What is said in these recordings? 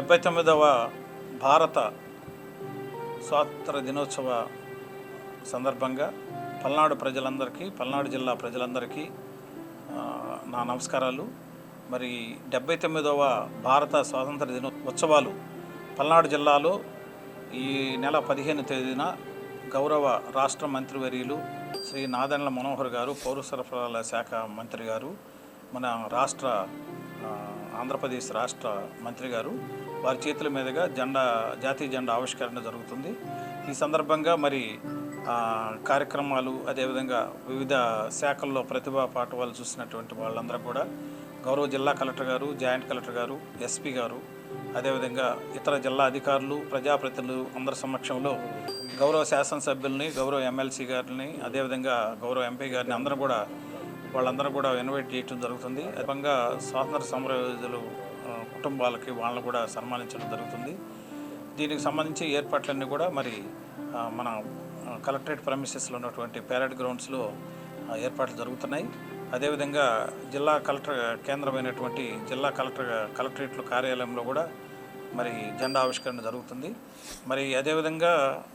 డెబ్బై తొమ్మిదవ భారత స్వాతంత్ర దినోత్సవ సందర్భంగా పల్నాడు ప్రజలందరికీ పల్నాడు జిల్లా ప్రజలందరికీ నా నమస్కారాలు. మరి డెబ్బై తొమ్మిదవ భారత స్వాతంత్ర దినో ఉత్సవాలు పల్నాడు జిల్లాలో ఈ నెల పదిహేను తేదీన గౌరవ రాష్ట్ర మంత్రివర్యులు శ్రీ నాదెండ్ల మనోహర్ గారు పౌర సరఫరాల శాఖ మంత్రి గారు మన రాష్ట్ర ఆంధ్రప్రదేశ్ రాష్ట్ర మంత్రి గారు వారి చేతుల మీదుగా జెండా జాతీయ జెండా ఆవిష్కరణ జరుగుతుంది. ఈ సందర్భంగా మరి కార్యక్రమాలు అదేవిధంగా వివిధ శాఖల్లో ప్రతిభా పాఠవాలు చూసినటువంటి వాళ్ళందరూ కూడా గౌరవ జిల్లా కలెక్టర్ గారు జాయింట్ కలెక్టర్ గారు ఎస్పీ గారు అదేవిధంగా ఇతర జిల్లా అధికారులు ప్రజాప్రతినిధులు అందరి సమక్షంలో గౌరవ శాసనసభ్యుల్ని గౌరవ ఎమ్మెల్సీ గారిని అదేవిధంగా గౌరవ ఎంపీ గారిని అందరూ కూడా వాళ్ళందరూ కూడా ఇన్వైట్ చేయడం జరుగుతుంది. విధంగా స్వాతంత్ర సమరయోధులు కుటుంబాలకి వాళ్ళని కూడా సన్మానించడం జరుగుతుంది. దీనికి సంబంధించి ఏర్పాట్లన్నీ కూడా మరి మన కలెక్టరేట్ ప్రమిసెస్లో ఉన్నటువంటి ప్యారెడ్ గ్రౌండ్స్లో ఏర్పాట్లు జరుగుతున్నాయి. అదేవిధంగా జిల్లా కలెక్టర్ కేంద్రమైనటువంటి జిల్లా కలెక్టర్ కలెక్టరేట్లు కార్యాలయంలో కూడా మరి జెండా ఆవిష్కరణ జరుగుతుంది. మరి అదేవిధంగా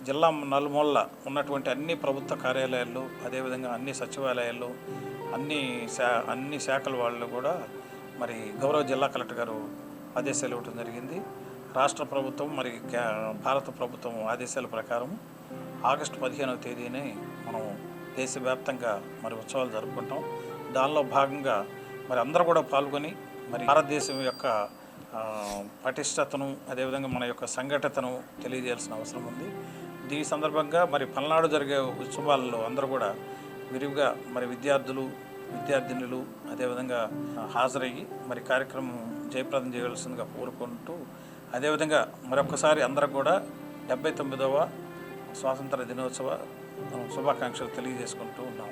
జిల్లా నలుమూలల ఉన్నటువంటి అన్ని ప్రభుత్వ కార్యాలయాల్లో అదేవిధంగా అన్ని సచివాలయాల్లో అన్ని శా అన్ని శాఖల వాళ్ళు కూడా మరి గౌరవ జిల్లా కలెక్టర్ గారు ఆదేశాలు ఇవ్వడం జరిగింది. రాష్ట్ర ప్రభుత్వం మరి భారత ప్రభుత్వం ఆదేశాల ప్రకారం ఆగస్టు పదిహేనవ తేదీని మనం దేశవ్యాప్తంగా మరి ఉత్సవాలు జరుపుకుంటాం. దానిలో భాగంగా మరి అందరూ కూడా పాల్గొని మరి భారతదేశం యొక్క పటిష్టతను అదేవిధంగా మన యొక్క సంఘటతను తెలియజేయాల్సిన అవసరం ఉంది. దీని సందర్భంగా మరి పల్నాడు జరిగే ఉత్సవాల్లో అందరూ కూడా విరివిగా మరి విద్యార్థులు విద్యార్థినులు అదేవిధంగా హాజరయ్యి మరి కార్యక్రమం జయప్రదం చేయవలసిందిగా కోరుకుంటూ అదేవిధంగా మరొకసారి అందరూ కూడా డెబ్బై తొమ్మిదవ స్వాతంత్ర దినోత్సవ శుభాకాంక్షలు తెలియజేసుకుంటూ ఉన్నాం.